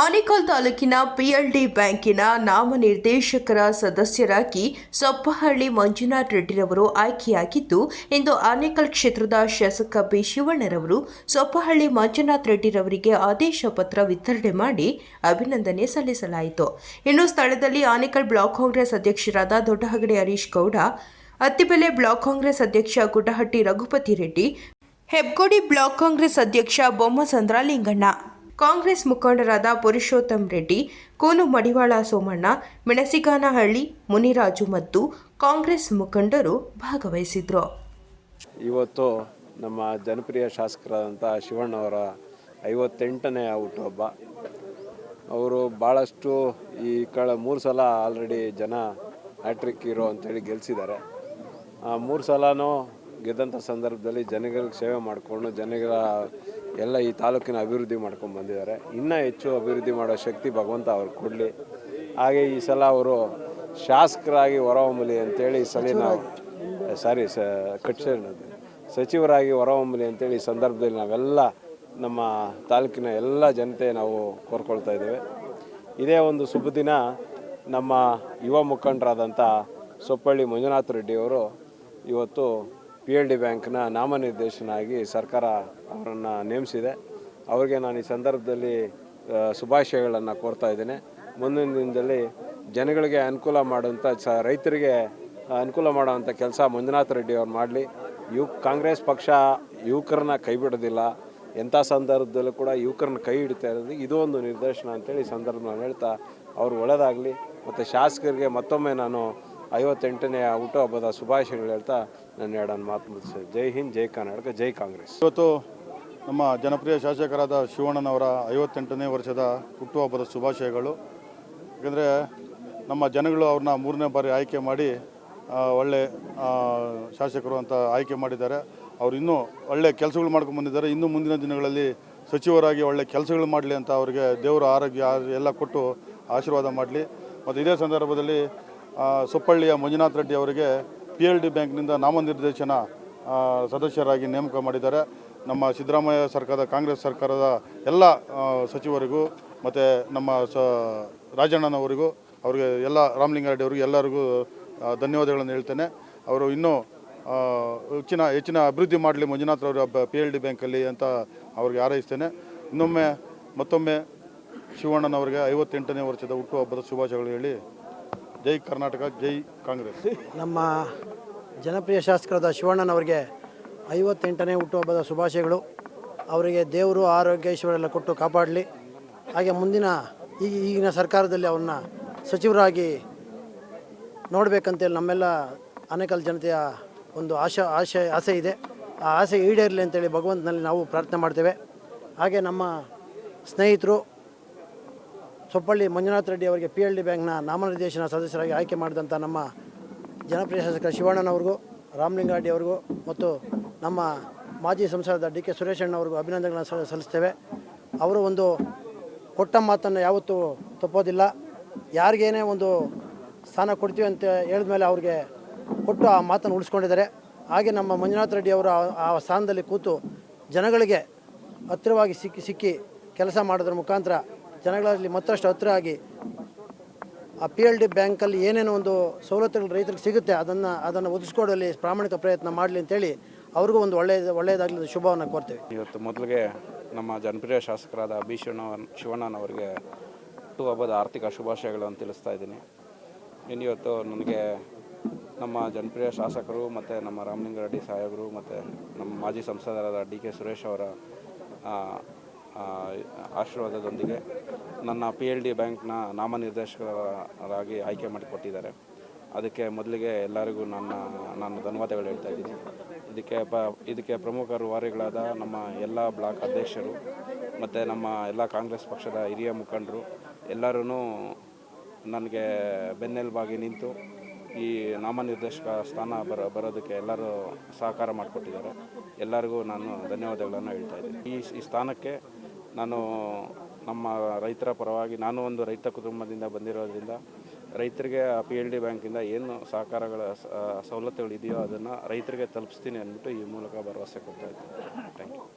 ಆನೇಕಲ್ ತಾಲೂಕಿನ ಪಿಎಲ್ಡಿ ಬ್ಯಾಂಕಿನ ನಾಮನಿರ್ದೇಶಕರ ಸದಸ್ಯರಾಗಿ ಸೊಪ್ಪಹಳ್ಳಿ ಮಂಜುನಾಥ್ ರೆಡ್ಡಿರವರು ಆಯ್ಕೆಯಾಗಿದ್ದು, ಇಂದು ಆನೇಕಲ್ ಕ್ಷೇತ್ರದ ಶಾಸಕ ಬಿ ಶಿವಣ್ಣರವರು ಸೊಪ್ಪಹಳ್ಳಿ ಮಂಜುನಾಥ್ ರೆಡ್ಡಿರವರಿಗೆ ಆದೇಶ ಪತ್ರ ವಿತರಣೆ ಮಾಡಿ ಅಭಿನಂದನೆ ಸಲ್ಲಿಸಲಾಯಿತು. ಇನ್ನು ಸ್ಥಳದಲ್ಲಿ ಆನೇಕಲ್ ಬ್ಲಾಕ್ ಕಾಂಗ್ರೆಸ್ ಅಧ್ಯಕ್ಷರಾದ ದೊಡ್ಡಹಗಡೆ ಹರೀಶ್ ಗೌಡ, ಅತ್ತಿಬೆಲೆ ಬ್ಲಾಕ್ ಕಾಂಗ್ರೆಸ್ ಅಧ್ಯಕ್ಷ ಗುಡ್ಡಹಟ್ಟಿ ರಘುಪತಿ ರೆಡ್ಡಿ, ಹೆಬ್ಗೋಡಿ ಬ್ಲಾಕ್ ಕಾಂಗ್ರೆಸ್ ಅಧ್ಯಕ್ಷ ಬೊಮ್ಮಸಂದ್ರ ಲಿಂಗಣ್ಣ ಕಾಂಗ್ರೆಸ್ ಮುಖಂಡರಾದ ಪುರುಷೋತ್ತಮ್ ರೆಡ್ಡಿ, ಕೋನು ಮಡಿವಾಳ ಸೋಮಣ್ಣ, ಮೆಣಸಿಗಾನಹಳ್ಳಿ ಮುನಿರಾಜು ಮತ್ತು ಕಾಂಗ್ರೆಸ್ ಮುಖಂಡರು ಭಾಗವಹಿಸಿದ್ರು. ಇವತ್ತು ನಮ್ಮ ಜನಪ್ರಿಯ ಶಾಸಕರಾದಂಥ ಶಿವಣ್ಣವರ ಐವತ್ತೆಂಟನೇ ಹುಟ್ಟುಹಬ್ಬ. ಅವರು ಭಾಳಷ್ಟು ಈ ಕಳೆ ಮೂರು ಸಲ ಆಲ್ರೆಡಿ ಜನ ಹ್ಯಾಟ್ರಿಕ್ ಹೀರೋ ಅಂತೇಳಿ ಗೆಲ್ಲಿಸಿದ್ದಾರೆ ಆ ಮೂರು ಸಲನೂ ಗೆದ್ದಂಥ ಸಂದರ್ಭದಲ್ಲಿ ಜನಗಳಿಗೆ ಸೇವೆ ಮಾಡಿಕೊಂಡು ಜನಗಳ ಎಲ್ಲ ಈ ತಾಲೂಕಿನ ಅಭಿವೃದ್ಧಿ ಮಾಡ್ಕೊಂಡು ಬಂದಿದ್ದಾರೆ. ಇನ್ನೂ ಹೆಚ್ಚು ಅಭಿವೃದ್ಧಿ ಮಾಡೋ ಶಕ್ತಿ ಭಗವಂತ ಅವ್ರಿಗೆ ಕೊಡಲಿ. ಹಾಗೆ ಈ ಸಲ ಅವರು ಶಾಸಕರಾಗಿ ಹೊರಹೊಮ್ಮಲಿ ಅಂತೇಳಿ ಈ ಸಲ ನಾವು ಸಾರಿ ಸ ಕಟ್ಸೇನದು ಸಚಿವರಾಗಿ ಹೊರಹೊಮ್ಮಲಿ ಅಂತೇಳಿ ಈ ಸಂದರ್ಭದಲ್ಲಿ ನಾವೆಲ್ಲ ನಮ್ಮ ತಾಲೂಕಿನ ಎಲ್ಲ ಜನತೆ ನಾವು ಕೋರ್ಕೊಳ್ತಾ ಇದ್ದೇವೆ. ಇದೇ ಒಂದು ಶುಭ ದಿನ ನಮ್ಮ ಯುವ ಮುಖಂಡರಾದಂಥ ಸೊಪ್ಪಳ್ಳಿ ಮಂಜುನಾಥ್ ರೆಡ್ಡಿಯವರು ಇವತ್ತು ಪಿ ಎಲ್ ಡಿ ಬ್ಯಾಂಕ್ನ ನಾಮನಿರ್ದೇಶನಾಗಿ ಸರ್ಕಾರ ಅವರನ್ನು ನೇಮಿಸಿದೆ. ಅವರಿಗೆ ನಾನು ಈ ಸಂದರ್ಭದಲ್ಲಿ ಶುಭಾಶಯಗಳನ್ನು ಕೋರ್ತಾ ಇದ್ದೇನೆ. ಮುಂದಿನ ದಿನದಲ್ಲಿ ಜನಗಳಿಗೆ ಅನುಕೂಲ ಮಾಡುವಂಥ ಸ, ರೈತರಿಗೆ ಅನುಕೂಲ ಮಾಡುವಂಥ ಕೆಲಸ ಮಂಜುನಾಥ ರೆಡ್ಡಿ ಅವ್ರು ಮಾಡಲಿ. ಯು, ಕಾಂಗ್ರೆಸ್ ಪಕ್ಷ ಯುವಕರನ್ನ ಕೈ ಬಿಡೋದಿಲ್ಲ. ಎಂಥ ಸಂದರ್ಭದಲ್ಲೂ ಕೂಡ ಯುವಕರನ್ನ ಕೈ ಹಿಡಿತಾ ಇರೋದು ಇದು ಒಂದು ನಿರ್ದೇಶನ ಅಂತೇಳಿ ಸಂದರ್ಭ ನಾನು ಹೇಳ್ತಾ, ಅವ್ರು ಒಳ್ಳೆಯದಾಗಲಿ ಮತ್ತು ಶಾಸಕರಿಗೆ ಮತ್ತೊಮ್ಮೆ ನಾನು ಐವತ್ತೆಂಟನೆಯ ಹುಟ್ಟುಹಬ್ಬದ ಶುಭಾಶಯಗಳು ಹೇಳ್ತಾ ನನ್ನ ಎರಡನ್ನು ಮಾತು ಮುಗಿಸ್ತೇನೆ. ಜೈ ಹಿಂದ್, ಜೈ ಕರ್ನಾಟಕ, ಜೈ ಕಾಂಗ್ರೆಸ್. ಇವತ್ತು ನಮ್ಮ ಜನಪ್ರಿಯ ಶಾಸಕರಾದ ಶಿವಣ್ಣನವರ ಐವತ್ತೆಂಟನೇ ವರ್ಷದ ಹುಟ್ಟುಹಬ್ಬದ ಶುಭಾಶಯಗಳು. ಯಾಕಂದರೆ ನಮ್ಮ ಜನಗಳು ಅವ್ರನ್ನ ಮೂರನೇ ಬಾರಿ ಆಯ್ಕೆ ಮಾಡಿ ಒಳ್ಳೆ ಶಾಸಕರು ಅಂತ ಆಯ್ಕೆ ಮಾಡಿದ್ದಾರೆ. ಅವರು ಇನ್ನೂ ಒಳ್ಳೆ ಕೆಲಸಗಳು ಮಾಡ್ಕೊಂಡು ಬಂದಿದ್ದಾರೆ. ಇನ್ನು ಮುಂದಿನ ದಿನಗಳಲ್ಲಿ ಸಚಿವರಾಗಿ ಒಳ್ಳೆ ಕೆಲಸಗಳು ಮಾಡಲಿ ಅಂತ ಅವರಿಗೆ ದೇವರ ಆರೋಗ್ಯ ಎಲ್ಲ ಕೊಟ್ಟು ಆಶೀರ್ವಾದ ಮಾಡಲಿ. ಮತ್ತು ಇದೇ ಸಂದರ್ಭದಲ್ಲಿ ಸೊಪ್ಪಳ್ಳಿಯ ಮಂಜುನಾಥ್ ರೆಡ್ಡಿ ಅವರಿಗೆ ಪಿ ಎಲ್ ಡಿ ಬ್ಯಾಂಕ್ನಿಂದ ನಾಮನಿರ್ದೇಶನ ಸದಸ್ಯರಾಗಿ ನೇಮಕ ಮಾಡಿದ್ದಾರೆ. ನಮ್ಮ ಸಿದ್ದರಾಮಯ್ಯ ಸರ್ಕಾರದ, ಕಾಂಗ್ರೆಸ್ ಸರ್ಕಾರದ ಎಲ್ಲ ಸಚಿವರಿಗೂ ಮತ್ತು ನಮ್ಮ ಸ, ರಾಜಣ್ಣನವರಿಗೂ, ಅವರಿಗೆ ಎಲ್ಲ ರಾಮಲಿಂಗಾರೆಡ್ಡಿ ಅವರಿಗೂ ಎಲ್ಲರಿಗೂ ಧನ್ಯವಾದಗಳನ್ನು ಹೇಳ್ತೇನೆ. ಅವರು ಇನ್ನೂ ಹೆಚ್ಚಿನ ಹೆಚ್ಚಿನ ಅಭಿವೃದ್ಧಿ ಮಾಡಲಿ ಮಂಜುನಾಥ್ ಅವರು ಪಿ ಎಲ್ ಡಿ ಬ್ಯಾಂಕಲ್ಲಿ ಅಂತ ಅವ್ರಿಗೆ ಹಾರೈಸ್ತೇನೆ. ಇನ್ನೊಮ್ಮೆ ಮತ್ತೊಮ್ಮೆ ಶಿವಣ್ಣನವರಿಗೆ ಐವತ್ತೆಂಟನೇ ವರ್ಷದ ಹುಟ್ಟುಹಬ್ಬದ ಶುಭಾಶಯಗಳು ಹೇಳಿ ಜೈ ಕರ್ನಾಟಕ, ಜೈ ಕಾಂಗ್ರೆಸ್. ನಮ್ಮ ಜನಪ್ರಿಯ ಶಾಸಕರಾದ ಶಿವಣ್ಣನವರಿಗೆ ಐವತ್ತೆಂಟನೇ ಹುಟ್ಟುಹಬ್ಬದ ಶುಭಾಶಯಗಳು. ಅವರಿಗೆ ದೇವರು ಆರೋಗ್ಯ ಐಶ್ವರ್ಯ ಕೊಟ್ಟು ಕಾಪಾಡಲಿ. ಹಾಗೆ ಮುಂದಿನ ಈಗ ಈಗಿನ ಸರ್ಕಾರದಲ್ಲಿ ಅವ್ರನ್ನ ಸಚಿವರಾಗಿ ನೋಡಬೇಕಂತೇಳಿ ನಮ್ಮೆಲ್ಲ ಅನೇಕಲ್ ಜನತೆಯ ಒಂದು ಆಶಾ, ಆಶೆ, ಆಸೆ ಇದೆ. ಆ ಆಸೆ ಈಡೇರಲಿ ಅಂತೇಳಿ ಭಗವಂತನಲ್ಲಿ ನಾವು ಪ್ರಾರ್ಥನೆ ಮಾಡ್ತೇವೆ. ಹಾಗೆ ನಮ್ಮ ಸ್ನೇಹಿತರು ಸೊಪ್ಪಳ್ಳಿ ಮಂಜುನಾಥ್ ರೆಡ್ಡಿ ಅವರಿಗೆ ಪಿ ಎಲ್ ಡಿ ಬ್ಯಾಂಕ್ನ ನಾಮನಿರ್ದೇಶನ ಸದಸ್ಯರಾಗಿ ಆಯ್ಕೆ ಮಾಡಿದಂಥ ನಮ್ಮ ಜನಪ್ರಿಯ ಶಾಸಕ ಶಿವಣ್ಣನವ್ರಿಗೂ ರಾಮಲಿಂಗಾರೆಡ್ಡಿ ಅವರಿಗೂ ಮತ್ತು ನಮ್ಮ ಮಾಜಿ ಸಂಸದ ಡಿ ಕೆ ಸುರೇಶಣ್ಣವ್ರಿಗೂ ಅಭಿನಂದನೆಗಳನ್ನು ಸಲ್- ಸಲ್ಲಿಸ್ತೇವೆ. ಅವರು ಒಂದು ಕೊಟ್ಟ ಮಾತನ್ನು ಯಾವತ್ತೂ ತಪ್ಪೋದಿಲ್ಲ. ಯಾರಿಗೇನೇ ಒಂದು ಸ್ಥಾನ ಕೊಡ್ತೀವಿ ಅಂತ ಹೇಳಿದ ಮೇಲೆ ಅವ್ರಿಗೆ ಕೊಟ್ಟು ಆ ಮಾತನ್ನು ಉಳಿಸ್ಕೊಂಡಿದ್ದಾರೆ. ಹಾಗೆ ನಮ್ಮ ಮಂಜುನಾಥ್ ರೆಡ್ಡಿ ಅವರು ಆ ಸ್ಥಾನದಲ್ಲಿ ಕೂತು ಜನಗಳಿಗೆ ಹತ್ತಿರವಾಗಿ ಸಿಕ್ಕಿ ಸಿಕ್ಕಿ ಕೆಲಸ ಮಾಡೋದ್ರ ಮುಖಾಂತರ ಜನಗಳಲ್ಲಿ ಮತ್ತಷ್ಟು ಹತ್ತಿರ ಆಗಿ ಆ ಪಿ ಎಲ್ ಡಿ ಬ್ಯಾಂಕಲ್ಲಿ ಏನೇನೋ ಒಂದು ಸವಲತ್ತುಗಳು ರೈತರಿಗೆ ಸಿಗುತ್ತೆ, ಅದನ್ನು ಅದನ್ನು ಒದಗಿಸ್ಕೊಡುವಲ್ಲಿ ಪ್ರಾಮಾಣಿಕ ಪ್ರಯತ್ನ ಮಾಡಲಿ ಅಂತೇಳಿ ಅವ್ರಿಗೂ ಒಂದು ಒಳ್ಳೆಯದು ಒಳ್ಳೆಯದಾಗಲಿ ಶುಭವನ್ನು ಕೋರ್ತೇವೆ. ಇವತ್ತು ಮೊದಲಿಗೆ ನಮ್ಮ ಜನಪ್ರಿಯ ಶಾಸಕರಾದ ಬಿ ಶಿವಣ್ಣ ಶಿವಣ್ಣನವರಿಗೆ ಹುಟ್ಟುಹಬ್ಬದ ಆರ್ಥಿಕ ಶುಭಾಶಯಗಳನ್ನು ತಿಳಿಸ್ತಾ ಇದ್ದೀನಿ. ಇನ್ನು ಇವತ್ತು ನನಗೆ ನಮ್ಮ ಜನಪ್ರಿಯ ಶಾಸಕರು ಮತ್ತು ನಮ್ಮ ರಾಮಲಿಂಗಾರೆಡ್ಡಿ ಸಾಹೇಬರು ಮತ್ತು ನಮ್ಮ ಮಾಜಿ ಸಂಸದರಾದ ಡಿ ಕೆ ಸುರೇಶ್ ಅವರ ಆಶೀರ್ವಾದದೊಂದಿಗೆ ನನ್ನ ಪಿ ಎಲ್ ಡಿ ಬ್ಯಾಂಕ್ನ ನಾಮನಿರ್ದೇಶಕರಾಗಿ ಆಯ್ಕೆ ಮಾಡಿಕೊಟ್ಟಿದ್ದಾರೆ. ಅದಕ್ಕೆ ಮೊದಲಿಗೆ ಎಲ್ಲರಿಗೂ ನನ್ನ, ನಾನು ಧನ್ಯವಾದಗಳು ಹೇಳ್ತಾ ಇದ್ದೀನಿ. ಇದಕ್ಕೆ ಪ, ಇದಕ್ಕೆ ಪ್ರಮುಖ ರೂವಾರಿಗಳಾದ ನಮ್ಮ ಎಲ್ಲ ಬ್ಲಾಕ್ ಅಧ್ಯಕ್ಷರು ಮತ್ತು ನಮ್ಮ ಎಲ್ಲ ಕಾಂಗ್ರೆಸ್ ಪಕ್ಷದ ಹಿರಿಯ ಮುಖಂಡರು ಎಲ್ಲರೂ ನನಗೆ ಬೆನ್ನೆಲುಬಾಗಿ ನಿಂತು ಈ ನಾಮನಿರ್ದೇಶಕ ಸ್ಥಾನ ಬರ, ಬರೋದಕ್ಕೆ ಎಲ್ಲರೂ ಸಹಕಾರ ಮಾಡಿಕೊಟ್ಟಿದ್ದಾರೆ. ಎಲ್ಲರಿಗೂ ನಾನು ಧನ್ಯವಾದಗಳನ್ನು ಹೇಳ್ತಾ ಇದ್ದೀನಿ. ಈ ಈ ಸ್ಥಾನಕ್ಕೆ ನಾನು ನಮ್ಮ ರೈತರ ಪರವಾಗಿ, ನಾನು ಒಂದು ರೈತ ಕುಟುಂಬದಿಂದ ಬಂದಿರೋದ್ರಿಂದ ರೈತರಿಗೆ ಪಿ ಎಲ್ ಡಿ ಬ್ಯಾಂಕಿಂದ ಏನು ಸಹಕಾರಗಳ ಸವಲತ್ತುಗಳಿದೆಯೋ ಅದನ್ನು ರೈತರಿಗೆ ತಲುಪಿಸ್ತೀನಿ ಅಂದ್ಬಿಟ್ಟು ಈ ಮೂಲಕ ಭರವಸೆ ಕೊಡ್ತಾ ಇದ್ದೀನಿ.